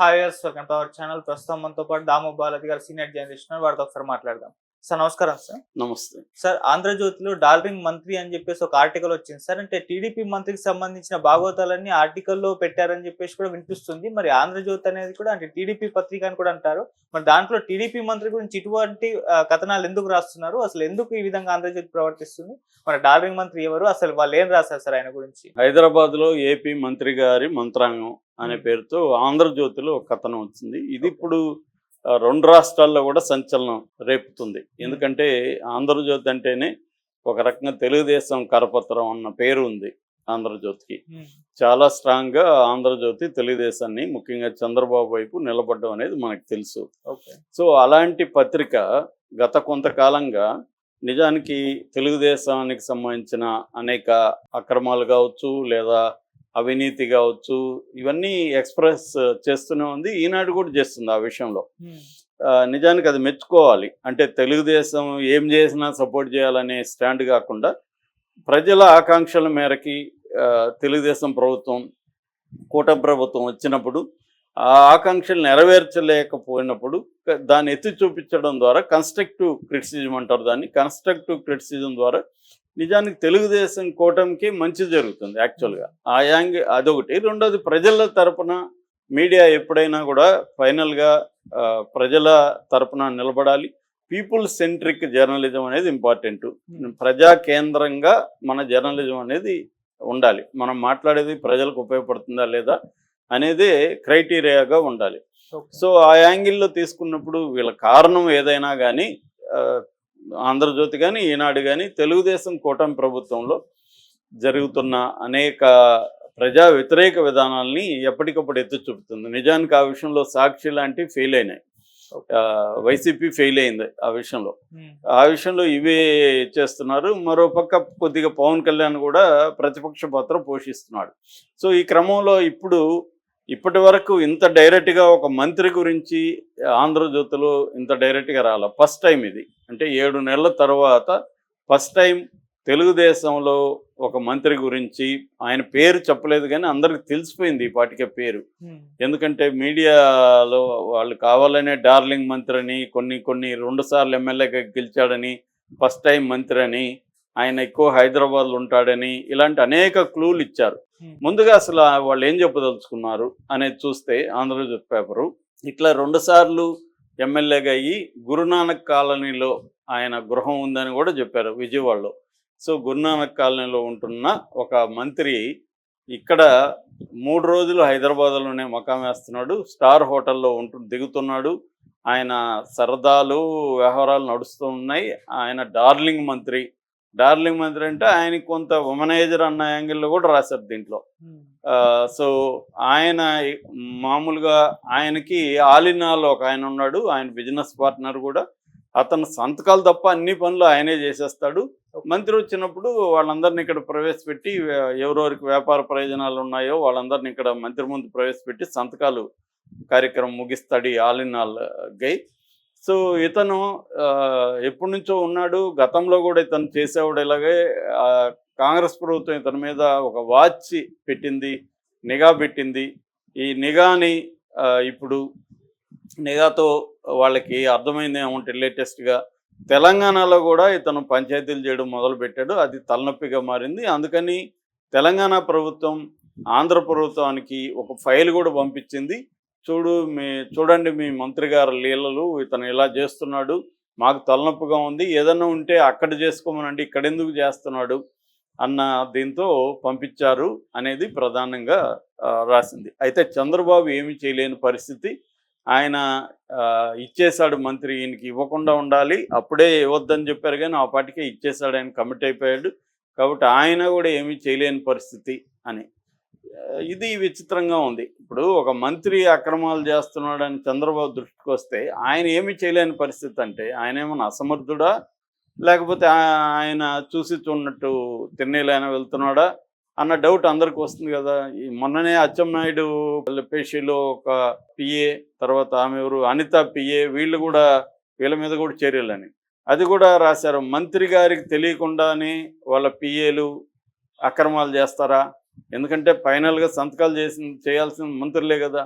Hi welcome to our channel ప్రస్తుతం మనతో పాటు దాము బాలాజీ గారు సీనియర్ జర్నలిస్ట్ వారితో ఒకసారి మాట్లాడదాం. సార్ నమస్కారం సార్. నమస్తే. సార్ ఆంధ్రజ్యోతిలో డార్లింగ్ మంత్రి అని చెప్పేసి ఒక ఆర్టికల్ వచ్చింది సార్. అంటే టీడీపీ మంత్రికి సంబంధించిన భాగవతాలన్నీ ఆర్టికల్లో పెట్టారని చెప్పేసి కూడా వినిపిస్తుంది. మరి ఆంధ్రజ్యోతి అనేది కూడా అంటే టీడీపీ పత్రిక అని కూడా అంటారు. మరి దాంట్లో టీడీపీ మంత్రి గురించి ఇటువంటి కథనాలు ఎందుకు రాస్తున్నారు? అసలు ఎందుకు ఈ విధంగా ఆంధ్రజ్యోతి ప్రవర్తిస్తుంది? మరి డార్లింగ్ మంత్రి ఎవరు? అసలు వాళ్ళు ఏం రాశారు సార్ ఆయన గురించి? హైదరాబాద్లో ఏపీ మంత్రి గారి మంత్రాంగం అనే పేరుతో ఆంధ్రజ్యోతిలో ఒక కథనం వచ్చింది. ఇది ఇప్పుడు రెండు రాష్ట్రాల్లో కూడా సంచలనం రేపుతుంది. ఎందుకంటే ఆంధ్రజ్యోతి అంటేనే ఒక రకంగా తెలుగుదేశం కరపత్రం అన్న పేరు ఉంది ఆంధ్రజ్యోతికి. చాలా స్ట్రాంగ్గా ఆంధ్రజ్యోతి తెలుగుదేశాన్ని ముఖ్యంగా చంద్రబాబు వైపు నిలబడడం అనేది మనకు తెలుసు. సో అలాంటి పత్రిక గత కొంతకాలంగా నిజానికి తెలుగుదేశానికి సంబంధించిన అనేక అక్రమాలు కావచ్చు లేదా అవినీతి కావచ్చు ఇవన్నీ ఎక్స్ప్రెస్ చేస్తూనే ఉంది. ఈనాడు కూడా చేస్తుంది ఆ విషయంలో. నిజానికి అది మెచ్చుకోవాలి. అంటే తెలుగుదేశం ఏం చేసినా సపోర్ట్ చేయాలనే స్టాండ్ కాకుండా ప్రజల ఆకాంక్షల మేరకి తెలుగుదేశం ప్రభుత్వం కూటమి ప్రభుత్వం వచ్చినప్పుడు ఆ ఆకాంక్షలు నెరవేర్చలేకపోయినప్పుడు దాన్ని ఎత్తి చూపించడం ద్వారా కన్స్ట్రక్టివ్ క్రిటిసిజం అంటారు దాన్ని కన్స్ట్రక్టివ్ క్రిటిసిజం ద్వారా నిజానికి తెలుగుదేశం కూటమికి మంచి జరుగుతుంది యాక్చువల్గా ఆ యాంగ్ అదొకటి. రెండోది ప్రజల తరపున మీడియా ఎప్పుడైనా కూడా ఫైనల్గా ప్రజల తరపున నిలబడాలి. పీపుల్ సెంట్రిక్ జర్నలిజం అనేది ఇంపార్టెంట్. ప్రజా కేంద్రంగా మన జర్నలిజం అనేది ఉండాలి. మనం మాట్లాడేది ప్రజలకు ఉపయోగపడుతుందా లేదా అనేది క్రైటీరియాగా ఉండాలి. సో ఆ యాంగిల్లో తీసుకున్నప్పుడు వీళ్ళ కారణం ఏదైనా కానీ ఆంధ్రజ్యోతి కానీ ఈనాడు కానీ తెలుగుదేశం కూటమి ప్రభుత్వంలో జరుగుతున్న అనేక ప్రజా వ్యతిరేక విధానాల్ని ఎప్పటికప్పుడు ఎత్తి చూపుతుంది. నిజానికి ఆ విషయంలో సాక్షి లాంటి ఫెయిల్ అయినాయి. వైసీపీ ఫెయిల్ అయింది ఆ విషయంలో. ఆ విషయంలో ఇవే చేస్తున్నారు. మరో పక్క కొద్దిగా పవన్ కళ్యాణ్ కూడా ప్రతిపక్ష పాత్ర పోషిస్తున్నాడు. సో ఈ క్రమంలో ఇప్పుడు ఇప్పటి వరకు ఇంత డైరెక్ట్గా ఒక మంత్రి గురించి ఆంధ్రజ్యోతిలో ఇంత డైరెక్ట్గా రాల? ఫస్ట్ టైం ఇది. అంటే ఏడు నెలల తర్వాత ఫస్ట్ టైం తెలుగుదేశంలో ఒక మంత్రి గురించి ఆయన పేరు చెప్పలేదు కానీ అందరికి తెలిసిపోయింది ఈ పాటికే పేరు. ఎందుకంటే మీడియాలో వాళ్ళు కావాలనే డార్లింగ్ మంత్రి అని కొన్ని కొన్ని రెండు సార్లు ఎమ్మెల్యేగా గెలిచాడని ఫస్ట్ టైం మంత్రి అని ఆయన ఎక్కువ హైదరాబాద్లో ఉంటాడని ఇలాంటి అనేక క్లూలు ఇచ్చారు. ముందుగా అసలు వాళ్ళు ఏం చెప్పదలుచుకున్నారు అనేది చూస్తే ఆంధ్రజ్యోతి పేపరు ఇట్లా రెండు సార్లు ఎమ్మెల్యేగా అయ్యి గురునానక్ కాలనీలో ఆయన గృహం ఉందని కూడా చెప్పారు విజయవాడలో. సో గురునానక్ కాలనీలో ఉంటున్న ఒక మంత్రి ఇక్కడ మూడు రోజులు హైదరాబాద్లోనే మకాం వేస్తున్నాడు స్టార్ హోటల్లో ఉంటు దిగుతున్నాడు. ఆయన సరదాలు వ్యవహారాలు నడుస్తూ ఉన్నాయి. ఆయన డార్లింగ్ మంత్రి డార్లింగ్ మంత్రి అంటే ఆయనకి కొంత ఉమనైజర్ అన్న యాంగిల్లో కూడా రాశారు దీంట్లో. ఆ, సో ఆయన మామూలుగా ఆయనకి ఆలినాలో ఒక ఆయన ఉన్నాడు ఆయన బిజినెస్ పార్ట్నర్ కూడా. అతను సంతకాలు తప్ప అన్ని పనులు ఆయనే చేసేస్తాడు. మంత్రి వచ్చినప్పుడు వాళ్ళందరిని ఇక్కడ ప్రవేశపెట్టి ఎవరెవరికి వ్యాపార ప్రయోజనాలు ఉన్నాయో వాళ్ళందరిని ఇక్కడ మంత్రి ముందు ప్రవేశపెట్టి సంతకాలు కార్యక్రమం ముగిస్తాడు ఈ all in all guy. So ఇతను ఎప్పటి నుంచో ఉన్నాడు. గతంలో కూడా ఇతను చేసేవాడు ఇలాగే. కాంగ్రెస్ ప్రభుత్వం ఇతని మీద ఒక వాచ్ పెట్టింది నిఘా పెట్టింది. ఈ నిఘాని ఇప్పుడు నిఘాతో వాళ్ళకి అర్థమైంది ఏమంటే లేటెస్ట్గా తెలంగాణలో కూడా ఇతను పంచాయతీలు చేయడం మొదలుపెట్టాడు అది తలనొప్పిగా మారింది. అందుకని తెలంగాణ ప్రభుత్వం ఆంధ్ర ప్రభుత్వానికి ఒక ఫైల్ కూడా పంపించింది. చూడు మీ చూడండి మీ మంత్రి గారి లీలలు ఇతను ఇలా చేస్తున్నాడు మాకు తలనొప్పిగా ఉంది ఏదన్నా ఉంటే అక్కడ చేసుకోమనండి ఇక్కడ ఎందుకు చేస్తున్నాడు అన్న దీంతో పంపించారు అనేది ప్రధానంగా రాసింది. అయితే చంద్రబాబు ఏమీ చేయలేని పరిస్థితి ఆయన ఇచ్చేశాడు మంత్రి ఈయనకి ఇవ్వకుండా ఉండాలి అప్పుడే ఇవ్వద్దని చెప్పారు కానీ ఆ పాటికే ఇచ్చేశాడు ఆయన కమిట్ అయిపోయాడు కాబట్టి ఆయన కూడా ఏమీ చేయలేని పరిస్థితి అని. ఇది విచిత్రంగా ఉంది. ఇప్పుడు ఒక మంత్రి అక్రమాలు చేస్తున్నాడని చంద్రబాబు దృష్టికి వస్తే ఆయన ఏమి చేయలేని పరిస్థితి అంటే ఆయన ఏమైనా అసమర్థుడా? లేకపోతే ఆయన చూసి చూడనట్టు తిన్నేలైనా వెళ్తున్నాడా? అన్న డౌట్ అందరికి వస్తుంది కదా. ఈ మొన్ననే అచ్చెన్నాయుడు పేషిలో ఒక పిఏ తర్వాత ఆమె ఎవరు? అనిత పిఏ వీళ్ళు కూడా వీళ్ళ మీద కూడా చర్యలని. అది కూడా రాశారు. మంత్రి గారికి తెలియకుండానే వాళ్ళ పిఏలు అక్రమాలు చేస్తారా? ఎందుకంటే ఫైనల్గా సంతకాలు చేసి చేయాల్సిన మంత్రులే కదా.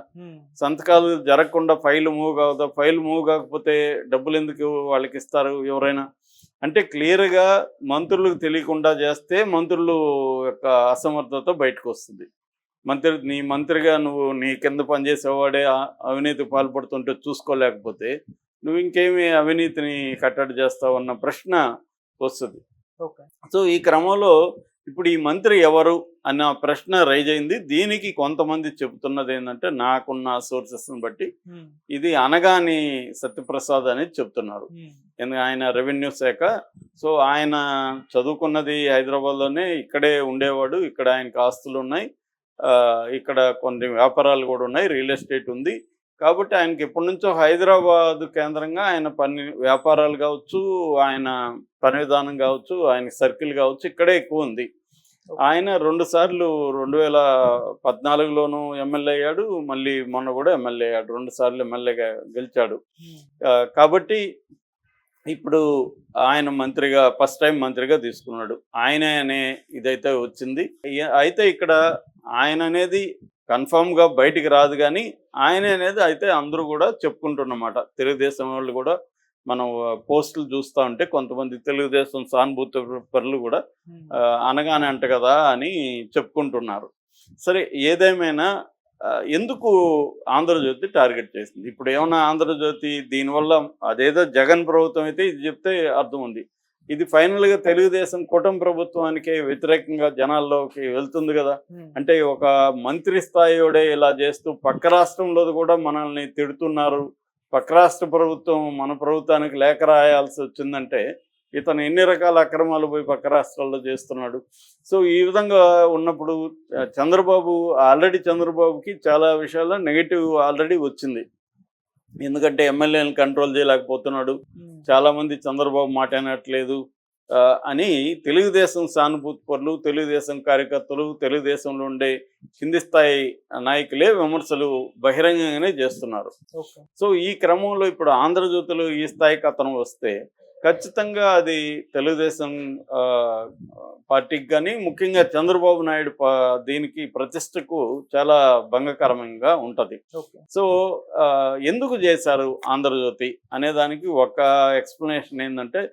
సంతకాలు జరగకుండా ఫైల్ మూవ్ కావద్దా? ఫైల్ మూవ్ కాకపోతే డబ్బులు ఎందుకు వాళ్ళకి ఇస్తారు ఎవరైనా? అంటే క్లియర్గా మంత్రులకు తెలియకుండా చేస్తే మంత్రులు యొక్క అసమర్థత బయటకు వస్తుంది. మంత్రి నీ మంత్రిగా నువ్వు నీ కింద పనిచేసేవాడే అవినీతి పాల్పడుతుంటే చూసుకోలేకపోతే నువ్వు ఇంకేమి అవినీతిని కట్టడి చేస్తావు అన్న ప్రశ్న వస్తుంది. సో ఈ క్రమంలో ఇప్పుడు ఈ మంత్రి ఎవరు అన్న ప్రశ్న రైజ్ అయింది. దీనికి కొంతమంది చెబుతున్నది ఏంటంటే నాకున్న సోర్సెస్ని బట్టి ఇది అనగాని సత్యప్రసాద్ అనేది చెప్తున్నారు. ఎందుకంటే ఆయన రెవెన్యూ శాఖ. సో ఆయన చదువుకున్నది హైదరాబాద్లోనే ఇక్కడే ఉండేవాడు. ఇక్కడ ఆయనకు ఆస్తులు ఉన్నాయి ఇక్కడ కొన్ని వ్యాపారాలు కూడా ఉన్నాయి. రియల్ ఎస్టేట్ ఉంది. కాబట్టి ఆయనకి ఎప్పటి నుంచో హైదరాబాద్ కేంద్రంగా ఆయన పని వ్యాపారాలు కావచ్చు ఆయన పని విధానం కావచ్చు ఆయన సర్కిల్ కావచ్చు ఇక్కడే ఎక్కువ ఉంది. ఆయన రెండు సార్లు రెండు వేల పద్నాలుగులోనూ ఎమ్మెల్యే అయ్యాడు మళ్ళీ మొన్న కూడా ఎమ్మెల్యే అయ్యాడు రెండు సార్లు ఎమ్మెల్యేగా గెలిచాడు. ఆ, కాబట్టి ఇప్పుడు ఆయన మంత్రిగా ఫస్ట్ టైం మంత్రిగా తీసుకున్నాడు. ఆయనే అనే ఇదైతే వచ్చింది. అయితే ఇక్కడ ఆయన అనేది కన్ఫామ్గా బయటికి రాదు కానీ ఆయన అనేది అయితే అందరూ కూడా చెప్పుకుంటున్నమాట. తెలుగుదేశం వాళ్ళు కూడా మనం పోస్టులు చూస్తూ ఉంటే కొంతమంది తెలుగుదేశం సానుభూతి పరులు కూడా అనగానే అంట కదా అని చెప్పుకుంటున్నారు. సరే ఏదేమైనా ఎందుకు ఆంధ్రజ్యోతి టార్గెట్ చేసింది? ఇప్పుడు ఏమన్నా ఆంధ్రజ్యోతి దీనివల్ల అదేదో జగన్ ప్రభుత్వం అయితే ఇది చెప్తే అర్థం ఉంది. ఇది ఫైనల్గా తెలుగుదేశం కూటమి ప్రభుత్వానికి వ్యతిరేకంగా జనాల్లోకి వెళ్తుంది కదా. అంటే ఒక మంత్రి స్థాయియోడే ఇలా చేస్తూ పక్క రాష్ట్రంలో కూడా మనల్ని తిడుతున్నారు. పక్క రాష్ట్ర ప్రభుత్వం మన ప్రభుత్వానికి లేఖ రాయాల్సి వచ్చిందంటే ఇతను ఎన్ని రకాల అక్రమాలు పోయి పక్క రాష్ట్రాల్లో చేస్తున్నాడు. సో ఈ విధంగా ఉన్నప్పుడు చంద్రబాబు ఆల్రెడీ చంద్రబాబుకి చాలా విషయాల్లో నెగిటివ్ ఆల్రెడీ వచ్చింది. ఎందుకంటే ఎమ్మెల్యేలను కంట్రోల్ చేయలేకపోతున్నాడు. ఉమ్, చాలా మంది చంద్రబాబు మాట అని తెలుగుదేశం సానుభూతి పరులు తెలుగుదేశం కార్యకర్తలు తెలుగుదేశంలో ఉండే కింది స్థాయి నాయకులే విమర్శలు బహిరంగంగానే చేస్తున్నారు. సో ఈ క్రమంలో ఇప్పుడు ఆంధ్రజ్యోతిలో ఈ స్థాయికి అతను వస్తే ఖచ్చితంగా అది తెలుగుదేశం పార్టీకి కానీ ముఖ్యంగా చంద్రబాబు నాయుడు దీనికి ప్రతిష్టకు చాలా భంగకరంగా ఉంటది. సో ఎందుకు చేశారు ఆంధ్రజ్యోతి అనే దానికి ఒక ఎక్స్ప్లెనేషన్ ఏంటంటే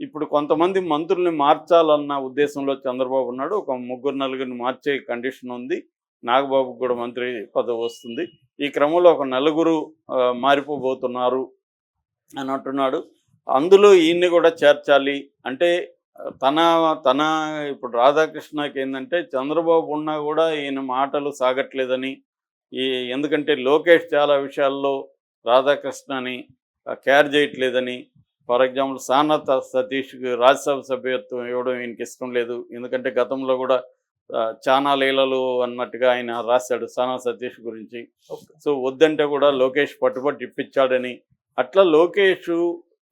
ఇప్పుడు కొంతమంది మంత్రుల్ని మార్చాలన్న ఉద్దేశంలో చంద్రబాబు ఉన్నాడు. ఒక ముగ్గురు నలుగురిని మార్చే కండిషన్ ఉంది. నాగబాబుకు కూడా మంత్రి పదవి వస్తుంది. ఈ క్రమంలో ఒక నలుగురు మారిపోబోతున్నారు అని అంటున్నాడు. అందులో ఈయన్ని కూడా చేర్చాలి. అంటే తన తన ఇప్పుడు రాధాకృష్ణకి ఏంటంటే చంద్రబాబు ఉన్నా కూడా ఈయన మాటలు సాగట్లేదని ఈ ఎందుకంటే లోకేష్ చాలా విషయాల్లో రాధాకృష్ణని కేర్ చేయట్లేదని ఫర్ ఎగ్జాంపుల్ సానత్ సతీష్కి రాజ్యసభ సభ్యత్వం ఇవ్వడం ఈయనకి ఇష్టం లేదు. ఎందుకంటే గతంలో కూడా చానా లీలలు అన్నట్టుగా ఆయన రాశాడు సానా సతీష్ గురించి. సో వద్దంటే కూడా లోకేష్ పట్టుబట్టి ఇప్పించాడని. అట్లా లోకేష్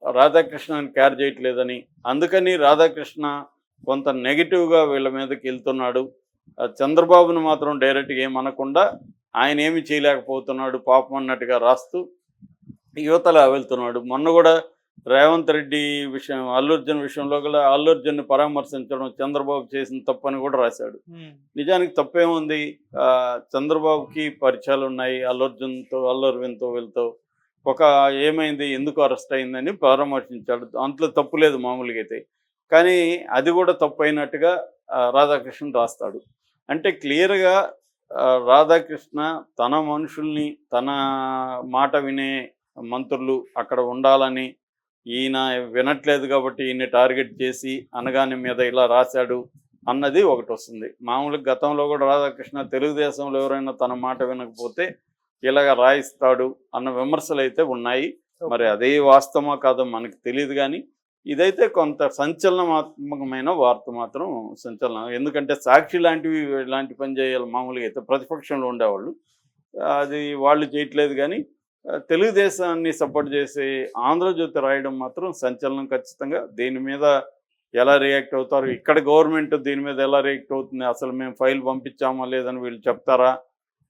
రాధాకృష్ణని కేర్ చేయట్లేదని. అందుకని రాధాకృష్ణ కొంత నెగిటివ్గా వీళ్ళ మీదకి వెళ్తున్నాడు. చంద్రబాబును మాత్రం డైరెక్ట్గా ఏమనకుండా ఆయన ఏమి చేయలేకపోతున్నాడు పాపం అన్నట్టుగా రాస్తూ యువతల వెళ్తున్నాడు. మొన్న కూడా రేవంత్ రెడ్డి విషయం అల్లు అర్జున్ విషయంలో కూడా అల్లు అర్జున్ని పరామర్శించడం చంద్రబాబు చేసిన తప్పని కూడా రాశాడు. నిజానికి తప్పేముంది? ఆ, చంద్రబాబుకి పరిచయాలు ఉన్నాయి అల్లు అర్జున్తో అల్లు అరవింద్తో వీళ్ళతో. ఒక ఏమైంది ఎందుకు అరెస్ట్ అయిందని పరామర్శించాడు. దాంట్లో తప్పు లేదు మామూలుగా అయితే. కానీ అది కూడా తప్పు అయినట్టుగా రాధాకృష్ణ రాస్తాడు. అంటే క్లియర్గా రాధాకృష్ణ తన మనుషుల్ని తన మాట వినే మంత్రులు అక్కడ ఉండాలని ఈయన వినట్లేదు కాబట్టి ఈయన్ని టార్గెట్ చేసి అనగాని మీద ఇలా రాశాడు అన్నది ఒకటి వస్తుంది. మామూలుగా గతంలో కూడా రాధాకృష్ణ తెలుగుదేశంలో ఎవరైనా తన మాట వినకపోతే ఇలాగ రాయిస్తాడు అన్న విమర్శలు అయితే ఉన్నాయి మరి అదే వాస్తవమా కాదో మనకు తెలియదు కానీ ఇదైతే కొంత సంచలనాత్మకమైన వార్త మాత్రం సంచలనం. ఎందుకంటే సాక్షి లాంటివి ఇలాంటి పని చేయాలి మామూలుగా అయితే ప్రతిపక్షంలో ఉండేవాళ్ళు. అది వాళ్ళు చేయట్లేదు కానీ తెలుగుదేశాన్ని సపోర్ట్ చేసే ఆంధ్రజ్యోతి రాయడం మాత్రం సంచలనం ఖచ్చితంగా. దీని మీద ఎలా రియాక్ట్ అవుతారు ఇక్కడ గవర్నమెంట్ దీని మీద ఎలా రియాక్ట్ అవుతుంది అసలు మేము ఫైల్ పంపించామా లేదని వీళ్ళు చెప్తారా